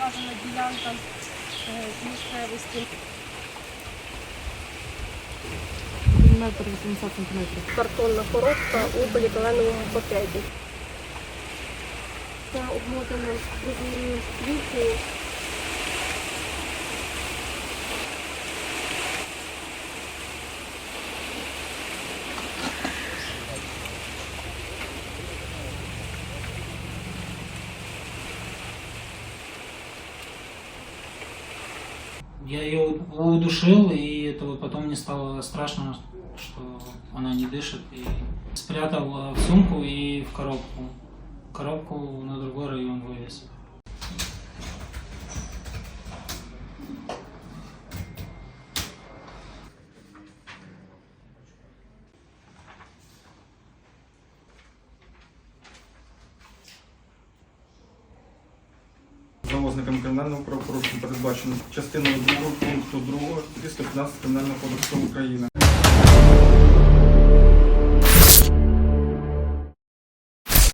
вказана ділянка е, місцевості. Метр 80 сантиметрів. Картонна коробка у поліетиленовому пакеті. Це обмотана прозорою плівкою. Я ее удушил, и это вот потом мне стало страшно, что она не дышит. И спрятал э, в сумку и в коробку. Коробку на другой район вывез. Завозникам кримінального правопорушення передбачено частиною 2 пункту 2 315 Кримінального кодексу України.